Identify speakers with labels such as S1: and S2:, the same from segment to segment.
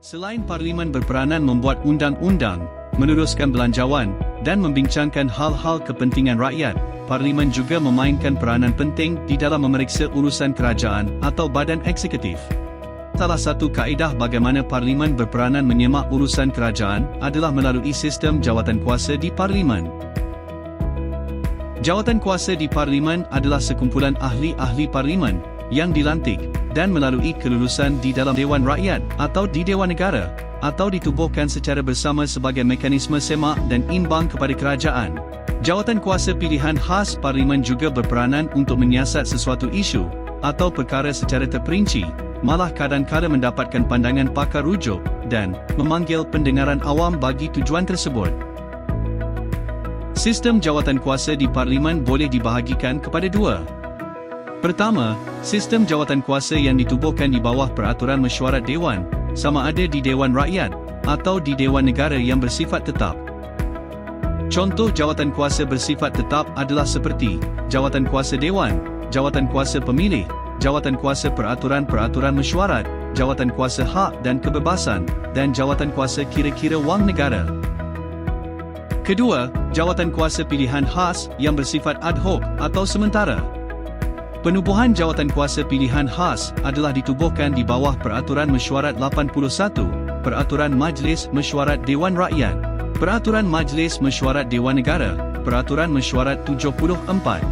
S1: Selain Parlimen berperanan membuat undang-undang, meneruskan belanjawan dan membincangkan hal-hal kepentingan rakyat, Parlimen juga memainkan peranan penting di dalam memeriksa urusan kerajaan atau badan eksekutif. Salah satu kaedah bagaimana Parlimen berperanan menyemak urusan kerajaan adalah melalui sistem jawatan kuasa di Parlimen. Jawatan kuasa di Parlimen adalah sekumpulan ahli-ahli Parlimen yang dilantik dan melalui kelulusan di dalam Dewan Rakyat atau di Dewan Negara atau ditubuhkan secara bersama sebagai mekanisme semak dan imbang kepada kerajaan. Jawatan kuasa pilihan khas Parlimen juga berperanan untuk menyiasat sesuatu isu atau perkara secara terperinci, malah kadang-kadang mendapatkan pandangan pakar rujuk dan memanggil pendengaran awam bagi tujuan tersebut. Sistem jawatan kuasa di Parlimen boleh dibahagikan kepada dua. Pertama, sistem jawatan kuasa yang ditubuhkan di bawah peraturan mesyuarat Dewan, sama ada di Dewan Rakyat atau di Dewan Negara yang bersifat tetap. Contoh jawatan kuasa bersifat tetap adalah seperti Jawatan Kuasa Dewan, Jawatan Kuasa Pemilih, Jawatan Kuasa Peraturan-Peraturan Mesyuarat, Jawatan Kuasa Hak dan Kebebasan, dan Jawatan Kuasa Kira-Kira Wang Negara. Kedua, jawatan kuasa pilihan khas yang bersifat ad hoc atau sementara. Penubuhan jawatan kuasa pilihan khas adalah ditubuhkan di bawah Peraturan Mesyuarat 81, Peraturan Majlis Mesyuarat Dewan Rakyat, Peraturan Majlis Mesyuarat Dewan Negara, Peraturan Mesyuarat 74.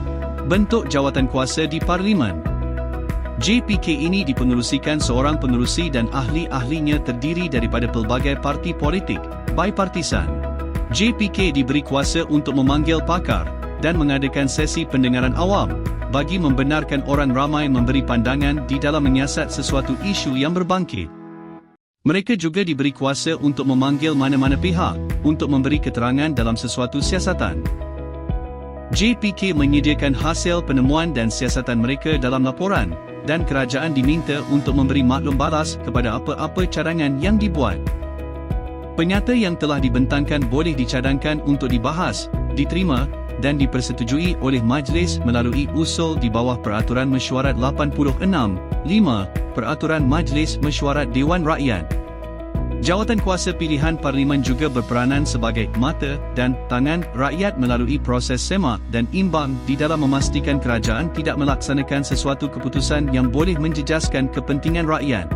S1: Bentuk jawatan kuasa di Parlimen. JPK ini dipengerusikan seorang pengerusi dan ahli-ahlinya terdiri daripada pelbagai parti politik, bipartisan. JPK diberi kuasa untuk memanggil pakar dan mengadakan sesi pendengaran awam bagi membenarkan orang ramai memberi pandangan di dalam menyiasat sesuatu isu yang berbangkit. Mereka juga diberi kuasa untuk memanggil mana-mana pihak untuk memberi keterangan dalam sesuatu siasatan. JPK menyediakan hasil penemuan dan siasatan mereka dalam laporan dan kerajaan diminta untuk memberi maklum balas kepada apa-apa cadangan yang dibuat. Penyata yang telah dibentangkan boleh dicadangkan untuk dibahas, diterima dan dipersetujui oleh majlis melalui usul di bawah Peraturan Mesyuarat 86, 5, Peraturan Majlis Mesyuarat Dewan Rakyat. Jawatan kuasa pilihan Parlimen juga berperanan sebagai mata dan tangan rakyat melalui proses semak dan imbang di dalam memastikan kerajaan tidak melaksanakan sesuatu keputusan yang boleh menjejaskan kepentingan rakyat.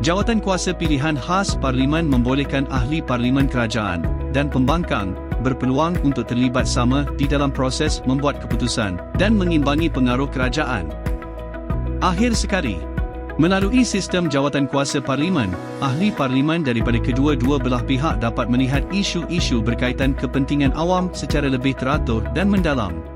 S1: Jawatan kuasa pilihan khas Parlimen membolehkan ahli Parlimen kerajaan dan pembangkang berpeluang untuk terlibat sama di dalam proses membuat keputusan dan mengimbangi pengaruh kerajaan. Akhir sekali, melalui sistem jawatan kuasa Parlimen, ahli Parlimen daripada kedua-dua belah pihak dapat melihat isu-isu berkaitan kepentingan awam secara lebih teratur dan mendalam.